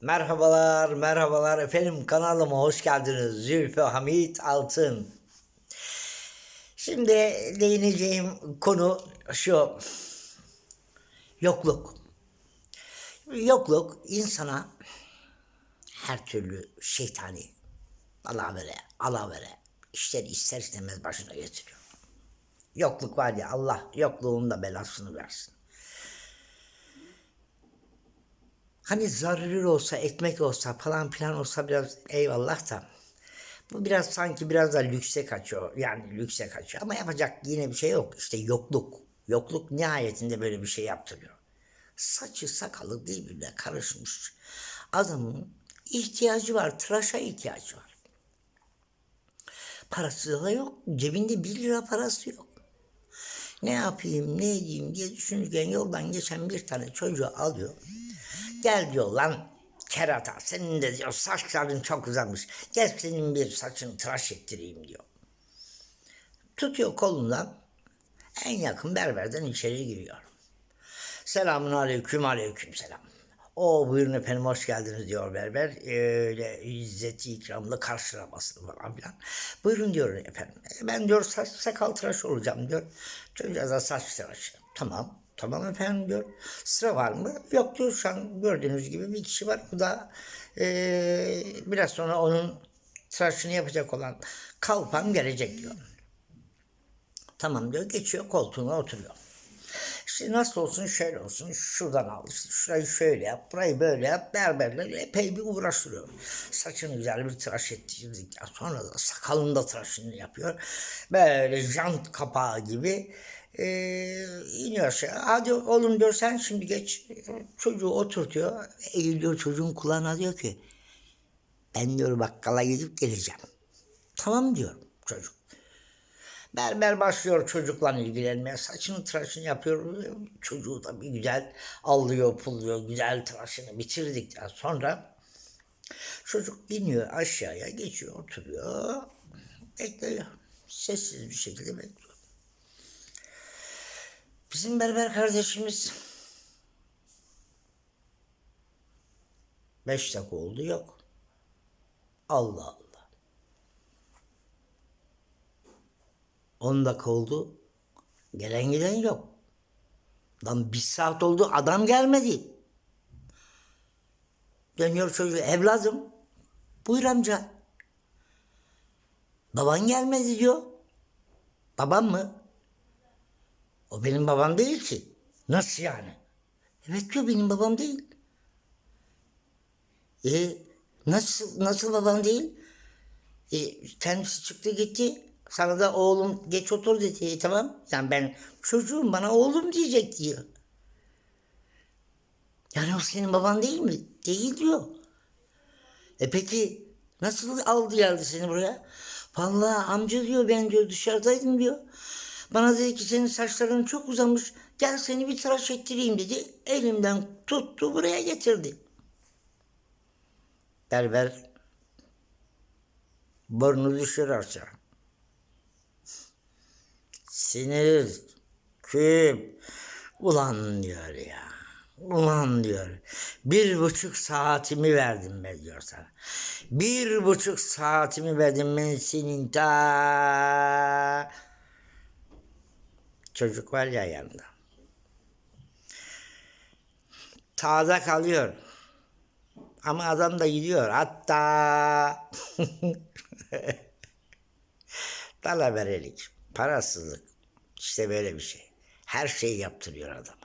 Merhabalar, merhabalar efendim kanalıma hoş geldiniz. Zülfü Hamit Altın. Şimdi değineceğim konu şu. Yokluk. Yokluk insana her türlü şeytani alavere, alavere işleri ister istemez başına getiriyor. Yokluk var ya Allah yokluğun da belasını versin. Hani zaruri olsa, ekmek olsa falan filan olsa biraz eyvallah da. Bu biraz sanki biraz da lükse kaçıyor. Yani lükse kaçıyor. Ama yapacak yine bir şey yok. İşte yokluk. Yokluk nihayetinde böyle bir şey yaptırıyor. Saçı sakalı birbirine karışmış. Adamın ihtiyacı var. Tıraşa ihtiyacı var. Parası da yok. Cebinde bir lira parası yok. Ne yapayım, ne edeyim diye düşünürken yoldan geçen bir tane çocuğu alıyor. Gel diyor lan kerata senin de diyor saçların çok uzamış. Gel senin bir saçını tıraş ettireyim diyor. Tutuyor kolundan en yakın berberden içeri giriyor. Selamun aleyküm aleyküm selam. O buyurun efendim hoş geldiniz diyor berber. Öyle izzeti ikramlı karşılamasını falan filan. Buyurun diyor efendim. "E, Ben diyor saç sakal tıraş olacağım diyor. Çocuğa da saç tıraşı. Tamam. Tamam efendim diyor. Sıra var mı? Yok diyor şu an gördüğünüz gibi bir kişi var. Bu da eee, biraz sonra onun tıraşını yapacak olan kalpan gelecek diyor. Tamam diyor geçiyor koltuğuna oturuyor. İşte nasıl olsun şöyle olsun şuradan al işte şurayı şöyle yap burayı böyle yap berberler epey bir uğraştırıyor. Saçını güzel bir tıraş ettirdikten sonra da sakalını da tıraşını yapıyor. Böyle jant kapağı gibi eee iniyor aşağı. Hadi oğlum diyor sen şimdi geç çocuğu oturtuyor. Eğiliyor çocuğun kulağına diyor ki ben diyor bakkala gidip geleceğim. Tamam diyor çocuk. Berber başlıyor çocukla ilgilenmeye. Saçını tıraşını yapıyor. Çocuğu da bir güzel allıyor pulluyor. Güzel tıraşını bitirdikten sonra çocuk iniyor aşağıya geçiyor oturuyor. Bekliyor. Sessiz bir şekilde bekliyor. Bizim berber kardeşimiz beş dakika oldu yok. Allah Allah. 10 dakika oldu. Gelen giden yok. Lan bir saat oldu adam gelmedi. Dönüyor çocuğu evladım. Buyur amca. Baban gelmedi diyor. Babam mı? O benim babam değil ki. Nasıl yani? Evet diyor benim babam değil. E nasıl nasıl babam değil? E, kendisi çıktı gitti. Sana da oğlum geç otur dedi. E, tamam. Yani ben çocuğum bana oğlum diyecek diyor. Yani o senin baban değil mi? Değil diyor. E peki nasıl aldı geldi seni buraya? Vallahi amca diyor ben diyor dışarıdaydım diyor. Bana dedi ki senin saçların çok uzamış. Gel seni bir tıraş ettireyim dedi. Elimden tuttu buraya getirdi. Berber burnu düşür. Sinir, küp. Ulan diyor ya. Ulan diyor. Bir buçuk saatimi verdim ben diyor sana. Bir buçuk saatimi verdim ben senin ta... Çocuk var ya yanında. Tağda kalıyor. Ama adam da gidiyor. Hatta dalaverelik, parasızlık. İşte böyle bir şey. Her şeyi yaptırıyor adama.